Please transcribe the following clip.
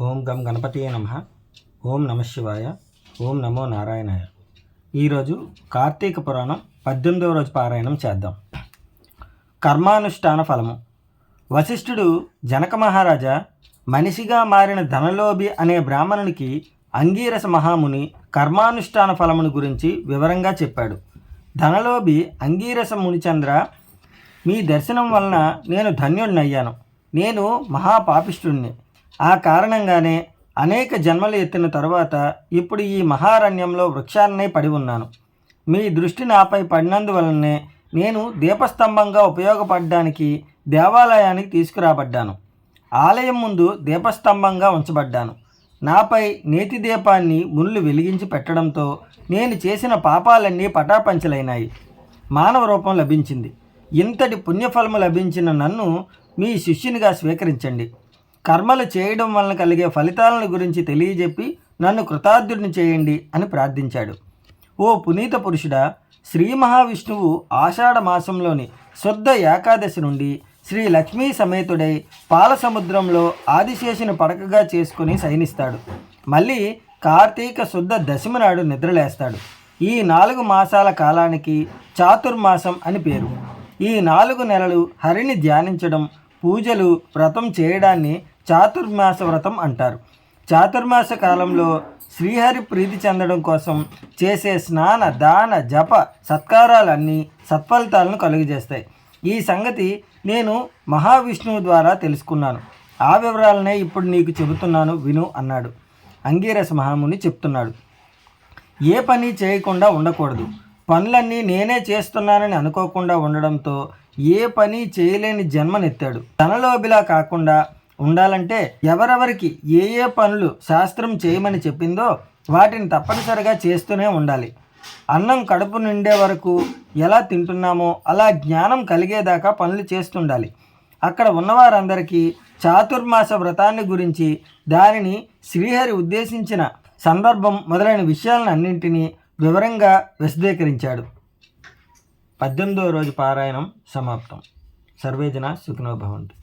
ఓం గం గణపతియే నమ. ఓం నమ శివాయ. ఓం నమో నారాయణాయ. ఈరోజు కార్తీక పురాణం పద్దెనిమిదవ రోజు పారాయణం చేద్దాం. కర్మానుష్ఠాన ఫలము. వశిష్ఠుడు జనక మహారాజా మనిషిగా మారిన ధనలోభి అనే బ్రాహ్మణునికి అంగీరస మహాముని కర్మానుష్ఠాన ఫలమును గురించి వివరంగా చెప్పాడు. ధనలోభి అంగీరస మునిచంద్ర మీ దర్శనం వలన నేను ధన్యుడినయ్యాను నేను మహాపాపిష్ఠుణ్ణి. ఆ కారణంగానే అనేక జన్మలు ఎత్తిన తరువాత ఇప్పుడు ఈ మహారణ్యంలో వృక్షాన్నే పడి ఉన్నాను. మీ దృష్టి నాపై పడినందువలనే నేను దీపస్తంభంగా ఉపయోగపడడానికి దేవాలయానికి తీసుకురాబడ్డాను. ఆలయం ముందు దీపస్తంభంగా ఉంచబడ్డాను. నాపై నేతి దీపాన్ని ముళ్ళు వెలిగించి పెట్టడంతో నేను చేసిన పాపాలన్నీ పటాపంచలైనాయి. మానవ రూపం లభించింది. ఇంతటి పుణ్యఫలము లభించిన నన్ను మీ శిష్యునిగా స్వీకరించండి. కర్మలు చేయడం వలన కలిగే ఫలితాలను గురించి తెలియజెప్పి నన్ను కృతార్థుడిని చేయండి అని ప్రార్థించాడు. ఓ పునీత పురుషుడా శ్రీ మహావిష్ణువు ఆషాఢ మాసంలోని శుద్ధ ఏకాదశి నుండి శ్రీ లక్ష్మీ సమేతుడై పాల సముద్రంలో ఆదిశేషుని పడకగా చేసుకుని శయనిస్తాడు. మళ్ళీ కార్తీక శుద్ధ దశమి నాడు నిద్రలేస్తాడు. ఈ నాలుగు మాసాల కాలానికి చాతుర్మాసం అని పేరు. ఈ నాలుగు నెలలు హరిని ధ్యానించడం పూజలు వ్రతం చేయడాన్ని చాతుర్మాస వ్రతం అంటారు. చాతుర్మాస కాలంలో శ్రీహరి ప్రీతి చెందడం కోసం చేసే స్నాన దాన జప సత్కారాలన్నీ సత్ఫలితాలను కలుగజేస్తాయి. ఈ సంగతి నేను మహావిష్ణువు ద్వారా తెలుసుకున్నాను. ఆ వివరాలనే ఇప్పుడు నీకు చెబుతున్నాను విను అన్నాడు. అంగీరస మహాముని చెప్తున్నాడు. ఏ పని చేయకుండా ఉండకూడదు. పనులన్నీ నేనే చేస్తున్నానని అనుకోకుండా ఉండడంతో ఏ పని చేయలేని జన్మనెత్తాడు. ధనలోబిలా కాకుండా ఉండాలంటే ఎవరెవరికి ఏ ఏ పనులు శాస్త్రం చేయమని చెప్పిందో వాటిని తప్పనిసరిగా చేస్తూనే ఉండాలి. అన్నం కడుపు నిండే వరకు ఎలా తింటున్నామో అలా జ్ఞానం కలిగేదాకా పనులు చేస్తుండాలి. అక్కడ ఉన్నవారందరికీ చాతుర్మాస వ్రతాన్ని గురించి దానిని శ్రీహరి ఉద్దేశించిన సందర్భం మొదలైన విషయాలను అన్నింటినీ వివరంగా విశదీకరించాడు. పద్దెనిమిదవ రోజు పారాయణం సమాప్తం. సర్వేజన సుఖినోభవంతు